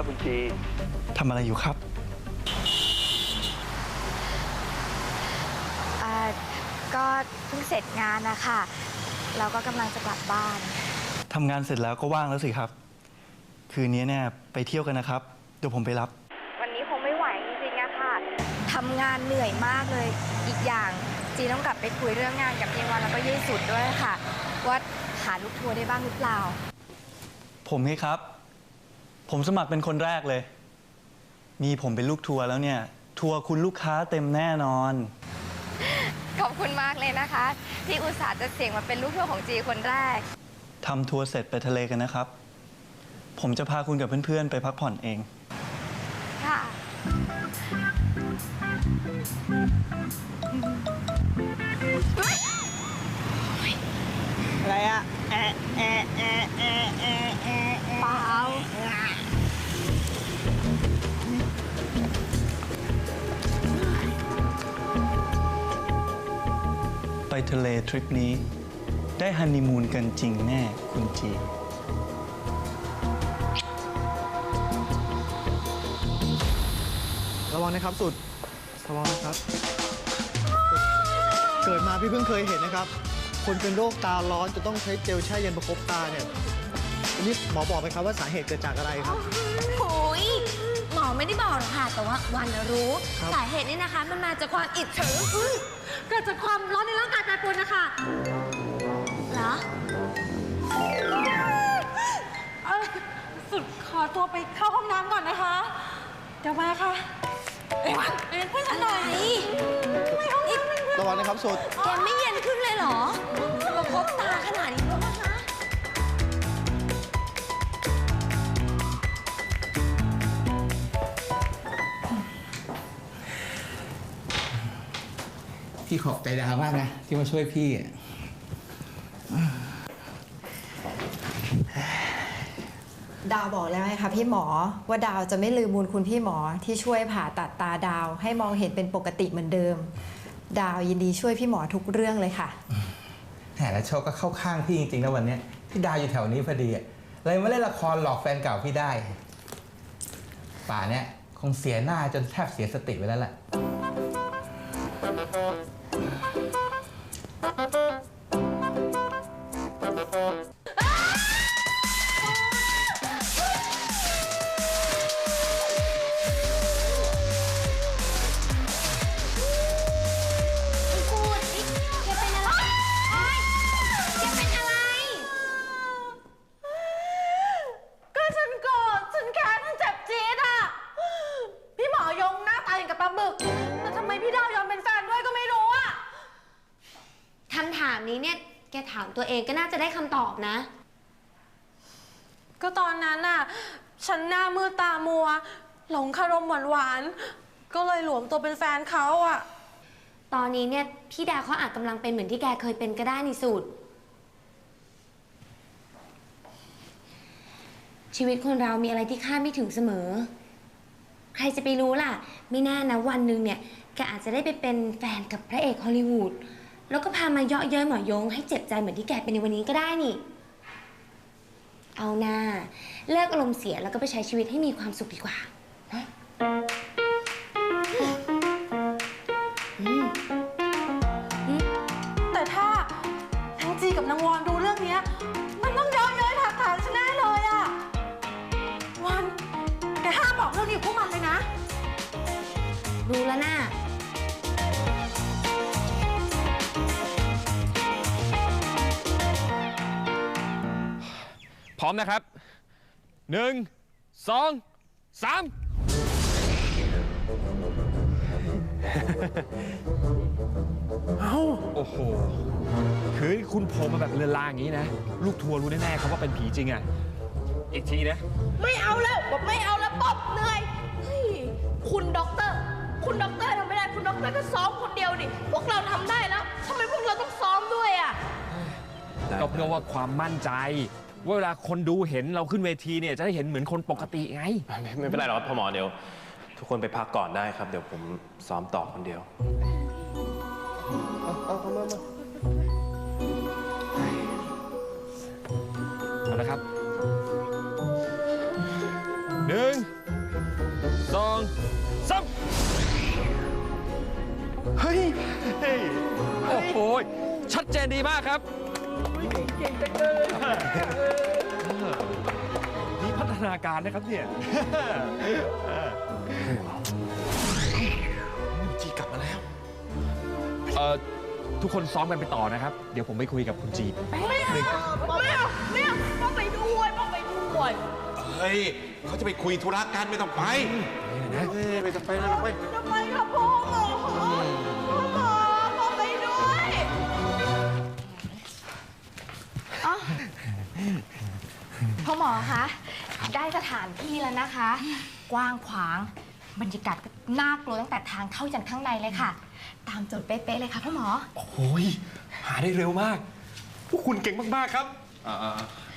สวัสดีครับคุณจีทำอะไรอยู่ครับอ่าก็เพิ่งเสร็จงานนะคะเราก็กำลังจะกลับบ้านทำงานเสร็จแล้วก็ว่างแล้วสิครับ คืนนี้เนี่ยไปเที่ยวกันนะครับ เดี๋ยวผมไปรับ วันนี้คงไม่ไหวจริงๆอะค่ะทำงานเหนื่อยมากเลย อีกอย่างจีต้องกลับไปคุยเรื่องงานกับเยวันแล้วก็เยี่สุดด้วยค่ะ ว่าหาลูกทัวร์ได้บ้างหรือเปล่า ผมไงครับ ผมสมัครเป็นคนแรกเลย มีผมเป็นลูกทัวร์แล้วเนี่ย ทัวร์คุณลูกค้าเต็มแน่นอน ขอบคุณมากเลยนะคะ ที่อุตส่าห์จะเสี่ยงมาเป็นลูกทัวร์ของจีคนแรกทำทัวร์เสร็จไปทะเลกันนะครับ ผมจะพาคุณกับเพื่อนๆ ไปพักผ่อนเอง ค่ะ อะไรอะแอะแอะแอะแอะแอะแอะแอะเปล่า ทะเลทริปนี้ ได้ฮันนีมูนกันจริงแน่คุณจีระวังนะครับสุดระวังนะครับ เกิดมาพี่เพิ่งเคยเห็นนะครับ คนเป็นโรคตาร้อนจะต้องใช้เจลแช่เย็นประคบตาเนี่ยอันนี้หมอบอกไหมครับว่าสาเหตุเกิดจากอะไรครับโอ้ยหมอไม่ได้บอกหรอกค่ะ แต่ว่าวันน่ะรู้ครับสาเหตุนี่นะคะ มันมาจากความอิจฉาอุ๊ย เกิดจากความร้อนในร่างกายแปรปรวนนะคะเหรอเอ้ยสุดขอตัวไปเข้าห้องน้ำก่อนนะคะ เดี๋ยวมาค่ะไอ้วันเป็นเพื่อนฉันหน่อยไม่ห้องน้ำระวังนะครับสุด แกไม่เย็นขึ้นเลยเหรอมาพบตาขนาดนี้แล้วนะคะ พี่ขอบใจดาวมากนะ ที่มาช่วยพี่อะดาวบอกแล้วไงคะพี่หมอว่าดาวจะไม่ลืมบุญคุณพี่หมอที่ช่วยผ่าตัดตาดาวให้มองเห็นเป็นปกติเหมือนเดิม ดาวยินดีช่วยพี่หมอทุกเรื่องเลยค่ะแหมแล้วโชคก็เข้าข้างพี่จริงๆนะวันเนี้ยพี่ดาวอยู่แถวนี้พอดีอะเลยมาเล่นละครหลอกแฟนเก่าพี่ได้ ป่าเนี้ยคงเสียหน้าจนแทบเสียสติไปแล้วแหละ Thank you. ตัวเองก็น่าจะได้คำตอบนะ ก็ตอนนั้นน่ะ ฉันหน้ามืดตามัว หลงคารมหวานหวานๆก็เลยหลวมตัวเป็นแฟนเขาอะ ตอนนี้เนี่ยพี่ดาวเขาอาจกำลังเป็นเหมือนที่แกเคยเป็นก็ได้นี่สุด ชีวิตคนเรามีอะไรที่คาดไม่ถึงเสมอ ใครจะไปรู้ล่ะ ไม่แน่นะวันหนึ่งเนี่ยแกอาจจะได้ไปเป็นแฟนกับพระเอกฮอลลีวูด แล้วก็พามาเยาะเย้ยหมอยง ให้เจ็บใจเหมือนที่แกเป็นในวันนี้ก็ได้นี่ เอาหน้าเลิกอารมณ์เสียแล้วก็ไปใช้ชีวิตให้มีความสุขดีกว่านะแต่ถ้านางจีกับนางวอนดูเรื่องเนี้ย มันต้องเย้อยเย้ยถากถางฉันแน่เลยอะวันแกห้ามบอกเรื่องนี้กับพวกมันเลยนะ รู้แล้วน่า พร้อมนะครับหนึ่งสองสามเอ้าโอ้โหคือคุณโผล่มาแบบเรือนลางอย่างนี้นะ ลูกทัวร์รู้แน่ๆครับว่าเป็นผีจริงอะ อีกทีนะ ไม่เอาแล้วบอกไม่เอาแล้วป๊อบเหนื่อยเฮ้ยคุณด็อกเตอร์ คุณด็อกเตอร์ทำไม่ได้ คุณด็อกเตอร์ก็ซ้อมคนเดียวดิ พวกเราทำได้แล้วทำไมพวกเราต้องซ้อมด้วยอะ ก็เพื่อว่าความมั่นใจ ว่าเวลาคนดูเห็นเราขึ้นเวทีเนี่ยจะได้เห็นเหมือนคนปกติไง ไม่เป็นไรหรอกพ่อหมอเดี๋ยว ทุกคนไปพักก่อนได้ครับ เดี๋ยวผมซ้อมต่อคนเดียว เอาละครับหนึ่งสองสามเฮ้ย เฮ้ย โอ้โห ชัดเจนดีมากครับ เก่งจังเลยมีพัฒนาการนะครับเนี่ยจีกลับมาแล้ว เอ่อ ทุกคนซ้อมกันไปต่อนะครับ เดี๋ยวผมไปคุยกับคุณจีบไม่เอาไม่เอาไม่เอาป้องไปด้วยป้องไปด้วยเฮ้ยเขาจะไปคุยธุระกันไม่ต้องไปไม่ต้องไปไม่ต้องไปทำไมครับพ่ อหมอคะได้สถานที่แล้วนะคะ กว้างขวางบรรยากาศก็น่ากลัวตั้งแต่ทางเข้ายันข้างในเลยค่ะ ตามโจทย์เป๊ะๆเลยค่ะพ่อหมอ โอ้ยหาได้เร็วมาก พวกคุณเก่งมากๆครับ อ่า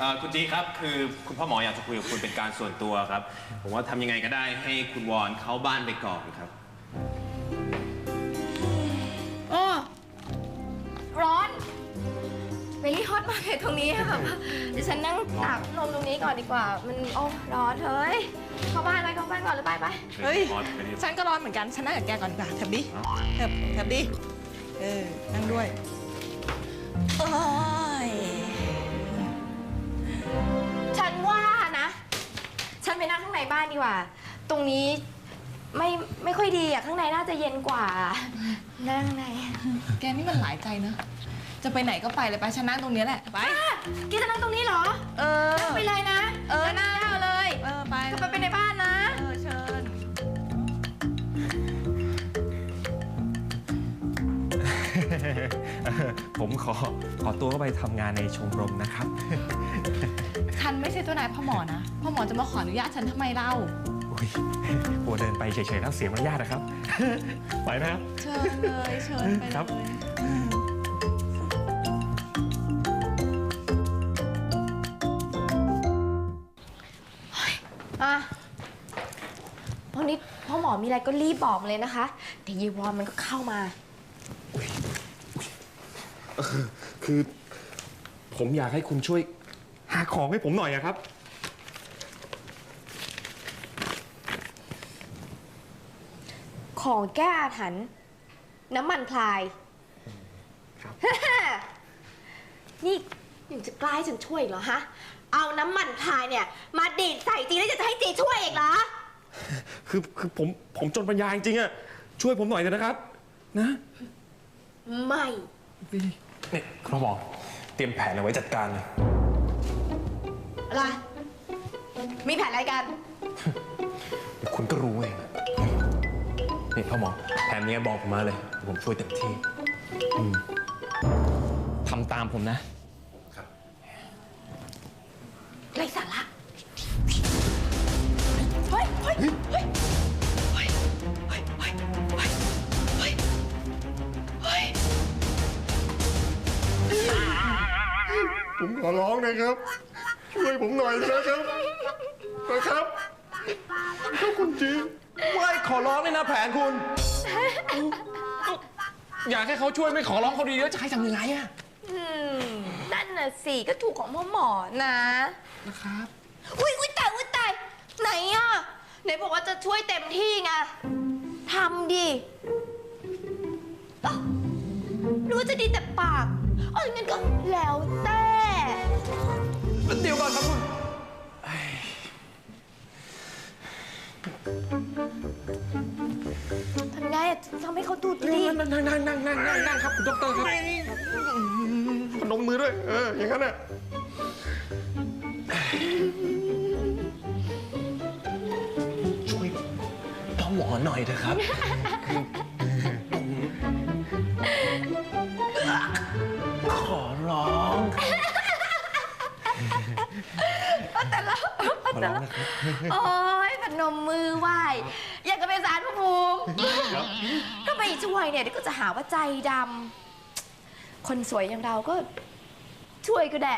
อ่าคุณจีครับคือคุณพ่อหมออยากจะคุยกับคุณเป็นการส่วนตัวครับ ผมว่าทำยังไงก็ได้ให้คุณวอนเข้าบ้านไปก่อนครับ อตมากเลยตรงนี้อะแบบเดี๋ยวฉันนั่งตากนมตรงนี้ก่อนดีกว่า มันโอ้ร้อนเฮ้ยเข้าบ้านไปเข้าบ้านก่อนหรือไปไปเฮ้ยฮอตไปดิฉันก็ร้อนเหมือนกัน ฉันนั่งกับแกก่อนดีกว่าเถิบดิเถิบเถิบดิเออ นั่งด้วยโอ้ยฉันว่านะ ฉันไปนั่งข้างในบ้านดีกว่า ตรงนี้ไม่ไม่ค่อยดีอะข้างในน่าจะเย็นกว่า นั่งข้างใน แกนี่มันหลายใจนะ จะไปไหนก็ไปเลยไปฉันนั่งตรงนี้แหละไปอะแกจะนั่งตรงนี้เหรอ เออนั่งไปเลยนะเออนั่งยาวเลยเออไปก็ไปไปในบ้านนะ เออเชิญ ผมขอขอตัวเข้าไปทำงานในชมรมนะครับ ฉันไม่ใช่เจ้านายพ่อหมอนะ พ่อหมอจะมาขออนุญาตฉันทำไมเล่า อุ้ยกลัวเดินไปเฉยๆแล้วเสียมารยาทนะครับ ไปนะครับ เชิญเลย เชิญไปครับเล อหมอมีอะไรก็รีบบอกมาเลยนะคะเดี๋ยวยีวอนมันก็เข้ามา คือ ผมอยากให้คุณช่วย หาของให้ผมหน่อยอะครับ ของแก้อาถรรพ์น้ำมันพลาย นี่ยังจะกล้าให้ฉันช่วยอีกเหรอฮะ เอาน้ำมันพลายเนี่ย มาดีดใส่จีแล้วจะให้จีช่วยอีกเหรอ คือคือผมผมจนปัญญาจริงๆอะช่วยผมหน่อยเถอะนะครับ นะไม่ นี่คุณพ่อหมอเตรียมแผนเอาไว้จัดการเลยอะไร มีแผนอะไรกัน เดี๋ยวคุณก็รู้เองอะนี่พ่อหมอแผนนี้บอกผมมาเลยเดี๋ยวผมช่วยเต็มที่ ทำตามผมนะ ผมขอร้องนะครับ ช่วยผมหน่อยนะครับนะครับถ้าคุณจีไม่ขอร้องเลยนะแผนคุณ อยากให้เขาช่วยไม่ขอร้องเขาดีแล้วจะให้ทำยังไงอะอืมนั่นน่ะสิก็ถูกของพ่อหมอนะ นะครับ อุ้ยอุ้ยตายอุ้ยตายไหนอะไหนบอกว่าจะช่วยเต็มที่ไงทำดิเอ้าหรู้ว่าจะดีแต่ปาก เอ๋องั้นก็แล้วแต่ เดี๋ยวก่อนครับคุณ ทำไงอะทำให้เขาดูดีนั่งนั่งนั่งนั่งนั่งนั่งนั่งครับคุณดอกเตอร์ครับพนมมือด้วย เออ อย่างนั้นน่ะช่วยพ่อหมอหน่อยเถอะครับ แต่ละแต่ละโอ้ยพนมมือไหวอยากจะเป็นสารพระภูมิถ้าไปช่วยเนี่ยเดี๋ยวก็จะหาว่าใจดำคนสวยอย่างเราก็ช่วยก็ได้